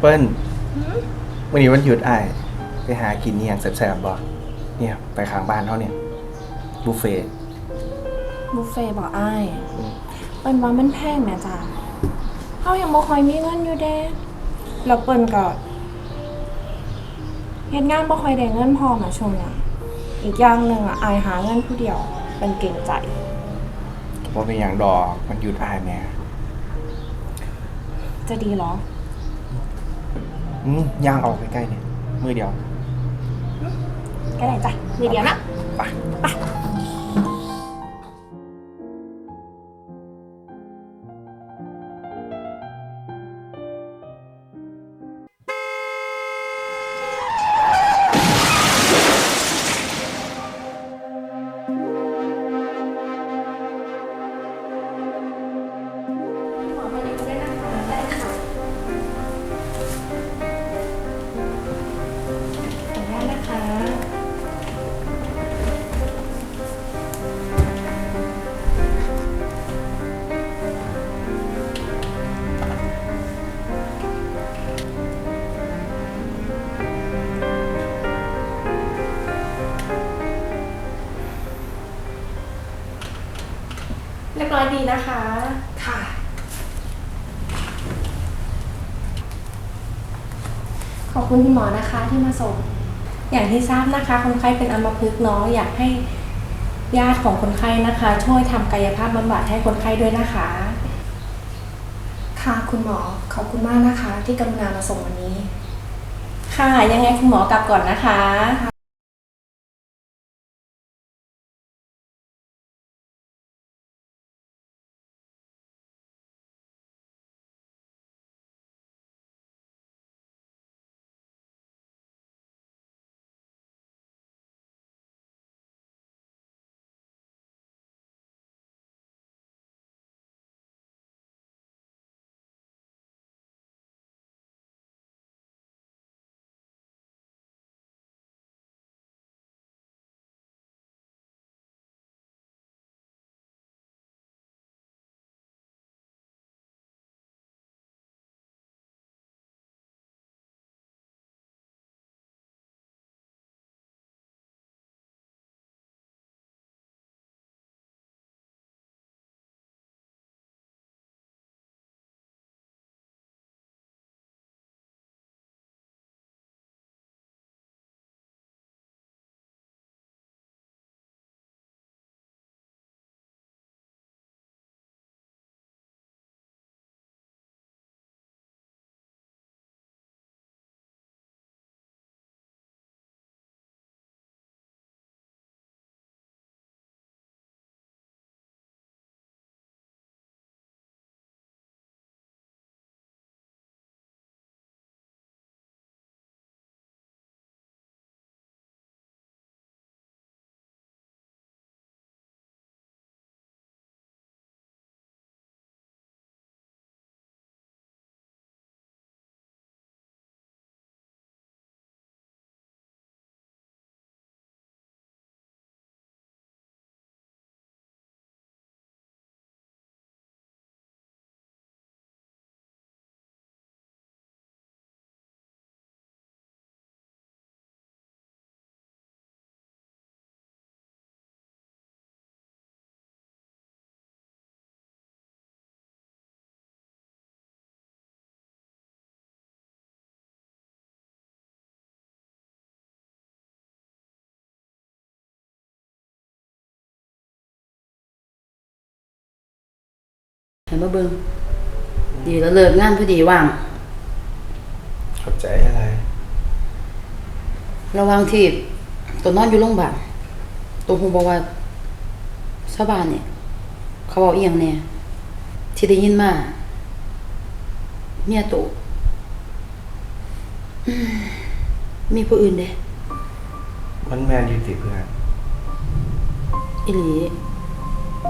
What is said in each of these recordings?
เปิ้ลวันนี้วันหยุดอ้ายไปหากินนี่อย่างแซ่บๆบ่เนี่ยไปข้างบ้านเขาเนี่ยบุฟเฟ่ต์บุฟเฟ่ต์บอกอ้ายเปิ้นว่ามันแพงแหม่จ้าเฮายังบ่ค่อยมีเงินอยู่เด้แล้วเปิ้นก็เฮ็ดงานบ่ค่อยได้เงินพอมาช่วงเนี้ยอีกอย่างหนึงอะอายหาเงินผู้เดียวเป็นเก่งใจว่าเป็นอย่างดอกมันหยุดอ้ายแม่จะดีเหรอ อืมย่างออกใกล้ๆเนี่ยมือเดียวก็ได้จ้ะมีเดียวนะไปข ดีนะคะ ค่ะ ขอบคุณคุณหมอนะคะที่มาส่ง อย่างที่ทราบนะคะคนไข้เป็นอัมพฤกษ์เนาะอยากให้ญาติของคนไข้นะคะ ช่วยทำกายภาพบำบัดให้คนไข้ด้วยนะคะ ค่ะคุณหมอขอบคุณมากนะคะ ที่กรุณามาส่งวันนี้ ค่ะ ยังไงคุณหมอกลับก่อนนะคะ ให้มาเบิ่งดีแล้วเลิกงานพอดีว่าง ขอบใจอะไร ระหว่างที่ตัวนอนอยู่โรงพยาบาลตัวฮูบอกว่าชาวบ้านเนี่ย เขาบอกอีหยังแน่ที่ได้ยินมาเมียตัวอืมมีผู้อื่นเด้มันแมนอยู่ติเพื่อน อีหลี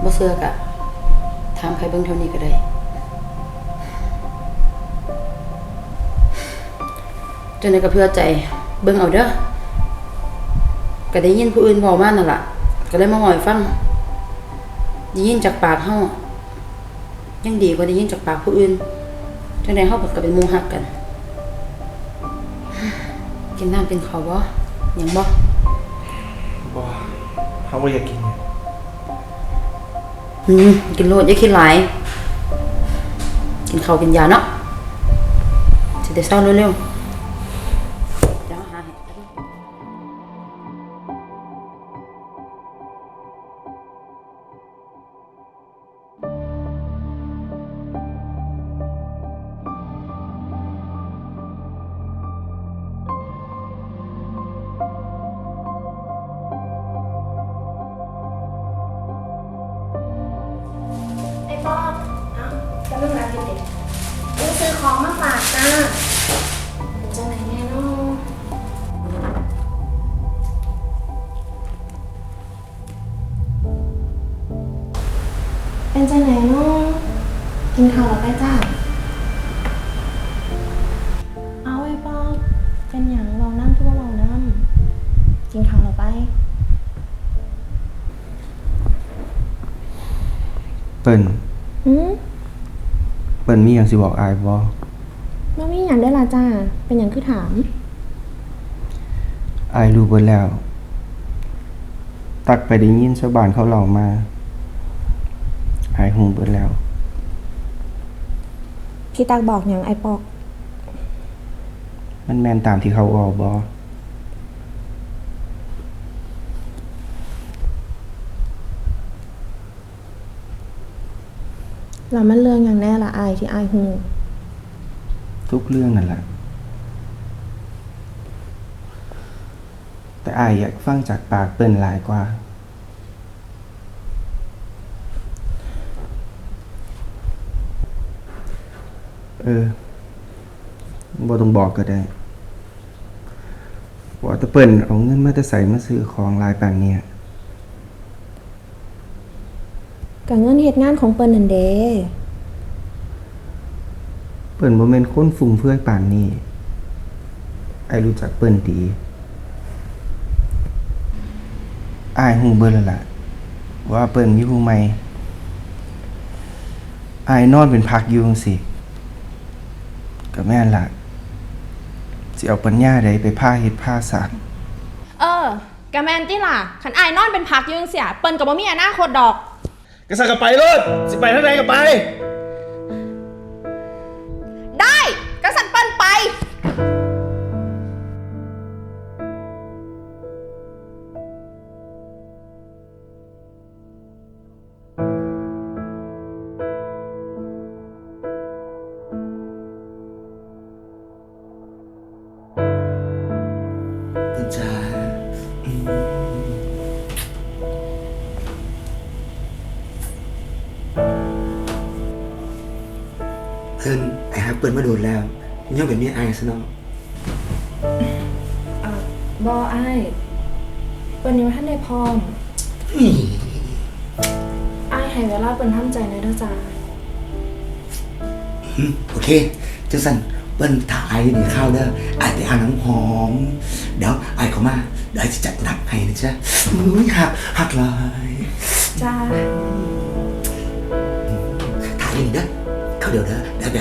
บ่เชื่อกะ ถามใครเบิ่งเท่านี้ก็ได้จนได้ก็เพื่อใจ เบิ่งเอาเด้อก็ได้ยินผู้อื่นบอกมานั่นล่ะ ก็เลยมาหวอยฟังได้ยินจากปากเฮายังดีกว่าได้ยินจากปากผู้อื่น จังได๋เฮาก็เป็นหมู่ฮักกัน กินน้ำกินข้าวบ่หยังบ่บ่เขาบ่อยากกิน อืมกินโลดอย่าคิดหลายกินข้าวกินยาเนาะสิได้เศร้าเร็วๆ เป็นจังไหนเนาะกินข้าวแล้วไปจ้า เอาไอ้ป๊อกเป็นอย่างเรานั่งทั่วเรานั่งกินข้าวแล้วไป เปิ้นอืมเปิ้นมีหยังสิบอกอายบ่บ่มีอย่างได้อละจ้า เป็นอย่างคือถาม อายรู้เบิดแล้ว ตักไปได้ยินชาวบ้านเขาเล่ามาอายฮู้เบิดแล้ว พี่ตักบอกอย่างไอปอก มันแม่นตามที่เขาเว้าบ่แล้วมันเรื่องอย่างแน่ละอายที่อายหูทุกเรื่องนั่นแหละแต่อายอยากฟังจากปากเปิ้นหลายกว่า เออบ่ต้องบอกก็ได้ว่าแต่เปิ้นเอาเงินมาแต่ใส่มาซื้อของหลายปานเนี่ยกับเงินเหตุงานของเปิ้นนันเดเปิ้นบ่แม่นคนฟุ่มเฟือยปานนี้ไอ้รู้จักเปิ้นดีอายฮู้เบิดแล้วล่ะ ว่าเปิ้นมีผู้ใหม่อายนอนเป็นพักอยู่จังซี่ ก็แม่นล่ะสิเอาปัญญาใดไปพาเฮ็ดพาสร้าง เออกะแมนติล่ะขันอายนอนเป็นพักอยืงเสียเปิ้นกับบ่มีอนาคตดอกกษัตริย์ก็ไปรถสิไปทางไหนก็ไป มาโดนแล้วย่อมเป็นเมียไอ้ซะเนาะบออายเปิ้นยังบ่ท่านได้พร้อมอายให้เวลาเปิ้นทำใจหน่อยเด้อจ้าอืมโอเคจังสันเปิ้ลถ่ายหนีข้าวเด้อไอ้ไปอาบน้ำหอม เดี๋ยวไอ้เขามาเดี๋ยวไอ้จะจัดหนักให้นะจ๊ะอุ้ยหักหักเลยจ้า ถ่ายนี่เด้อ เข้าเดี๋ยวเด้อเ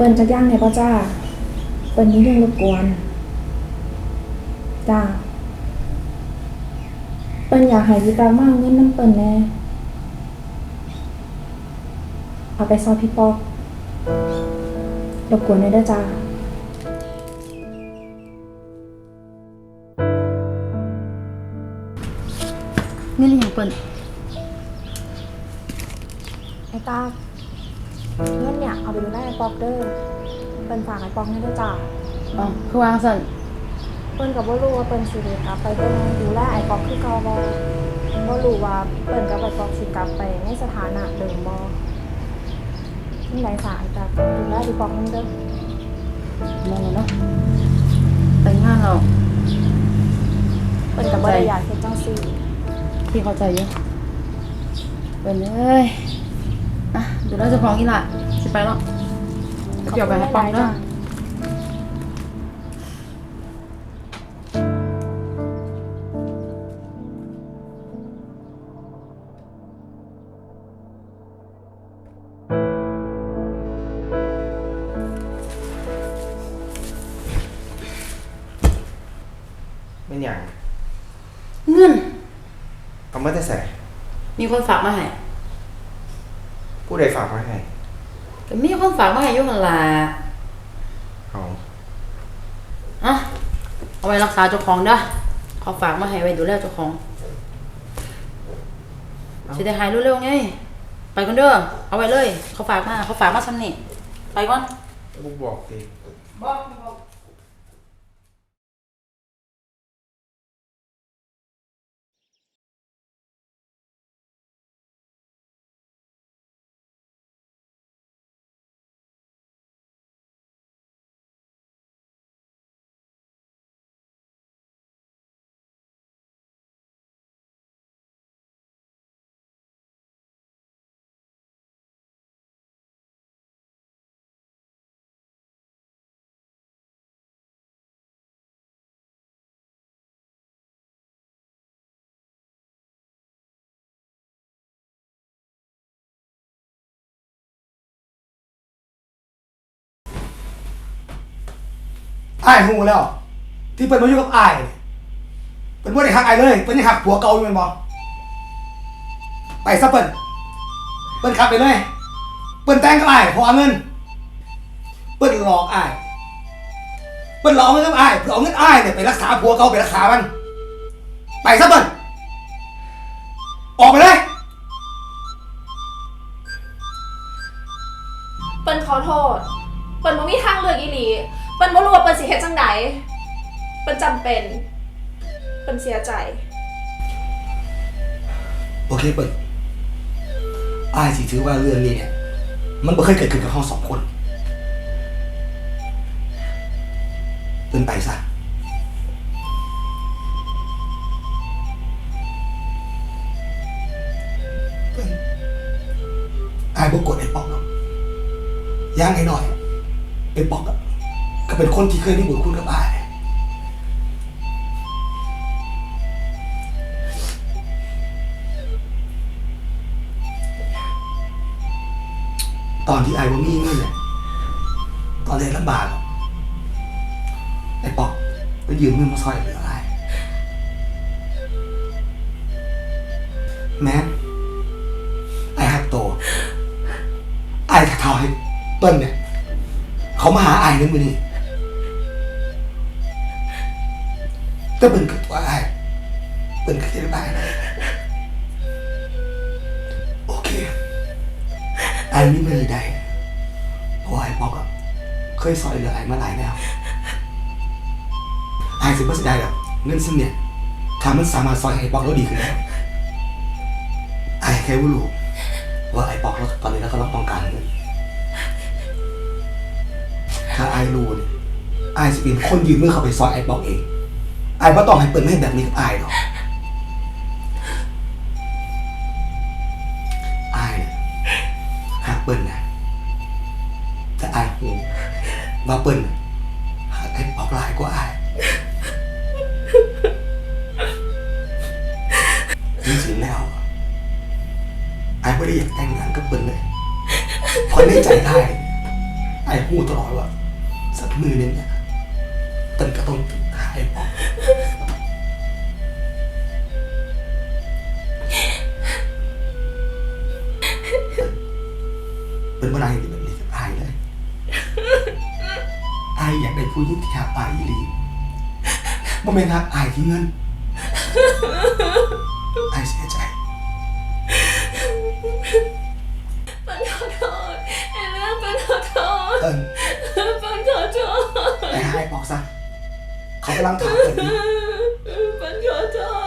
เปิ้นจักอย่างไหนป่ะจ้า เปิ้นมีเรื่องรบกวน จ้า เปิ้นอยากให้พี่ตามาเอาเงินน้ำเปิ้นแน่ เอาไปซอยพี่ปอกรบกวนหน่อยเด้อจ้าเงินอหยังเปิ้นไอ้ตา เงินเนี่ยเอาไปดูแลไอ้ปอกเด้อเปิ้นฝากไอ้ปอกนี่ด้วยจ้าอ๋อคือวางสั่นเปิ้นก็บ่รู้ว่าเปิ้นสิได้กลับไปเบิ่งดูแลไอ้ปอกคือเก่าบ่บ่รู้ว่าเปิ้นกับไอ้ปอกสิกลับไปในสถานะเดิมบ่จังไดฝากไอ้จ้าดูแลไอ้ปอกนี่เด้อมองแล้วเนาะแต่งงานเราเปิ้นก็บ่ได้อยากเฮ็ดจังซี่พี่เข้าใจอยู่เป็นเอ้ยอะ เดี๋ยวเราจะฟ้องอีหละสิไปแล้วเดี๋ยวไปให้ปังเด้อ ไม่นหยังเงิน เอามาแต่ใส่มีคนฝากมาให้ ผู้ใดฝากมาให้ก็มีคนฝากมาให้อยู่หั่นล่ะเอาอะเอาไว้รักษาเจ้าของเด้อเขาฝากมาให้ไว้ดูแลเจ้าของสิได้หายเร็วๆไง ไปกันเด้อ เอาไว้เลย เขาฝากมา เขาฝากมาซ้ำนี่ไปก่อน บุกบอกดิบอก อ้ายหูแล้ว ที่เปิ้นมาอยู่กับอ้ายเปิ้นบ่ได้หักอ้ายเลยเปิ้นยังหักผัวเก่าอยู่แม่นบ่ไปซะเปิ้นเปิ้นขับไปเลย เปิ้นแต่งกับอ้ายพอเอาเงิน เปิ้นหลอกอ้ายเปิ้นหลอกเอาเงินกับอ้ายเพื่อเอาเงินอ้ายเนี่ยไปรักษาผัวเก่าไปรักษามัน ไปซะเปิ้นออกไปเลย เปิ้นขอโทษ เปิ้นบ่มีทางเลือกอีหลี เปิ้นบ่รู้ว่าเปิ้นสิเฮ็ดจังไดเปิ้นจำเป็น เปิ้นเสียใจ โอเคเปิ้ลอ้ายสิถือว่าเรื่องนี้เนี่ยมันบ่เคยเกิดขึ้นกับเราสองคนเปิ้ลไปซะ เปิ้ลอ้ายบ่กดไอ้ปอกหรอกย่างไอ้หน่อยไอ้ปอกอะ เป็นคนที่เคยมีบุญคุณกับอ้ายตอนที่ไอ้บ่มีเงินเนี่ยตอนแรกลำบากไอ้ปอกไปยืมเงินมาซอยเหลือไอ้แม่ไอ้หักโตไอ้ถักเท้าให้เปิ้ลเนี่ย เขามาหาไอ้นั่นมือนี่ แต่เปิ้ลคือตัวไอ้เปิ้ลคือที่ไอ้โอเคไอ้นี่ไม่ได้ได้เพราะว่าไอ้ป๊อกอะเคยสอยเหลือไอ้มาหลายแล้วไอ้สิบ่สิได้หรอกเงินซึ่งเนี่ยถ้ามันสามารถซอยให้ไอ้ป๊อกเราดีขึ้นแล้วไอ้แค่รู้ว่าไอ้ป๊อกเราตอนนี้เรากำลังต้องการเงินถ้าไอ้รู้เนี่ยไอ้สิเป็นคนยืมมือเขาไปซอยไอ้ป๊อกเอง ไอ้บ่ต้องให้เปิดไม่แบบนี้กับไอ้หรอกไอ้เนี่ยหากเปิ้ลนะแต่อายหูว่าเปิ้ลน่ะหากไอ้ปอกหลายกว่าอายจริงๆแล้วอายไม่ได้อยากแต่งงานกับเปิ้ลเลยเพราะในใจอายอายหูตลอดว่าสักมือหนึงเนี่ยเปิ้ลก็ต้องหายปอกเป็ กูยิ่งที่ขาปายอีหลีบ่แม่นหักอายที่เงินอายเสียใจปันขอโทษไอ้เรื่องปันขอโทษเอิญปันขอโทษไอ้หายบอกซะเขากำลังถามเอิญปันขอโทษ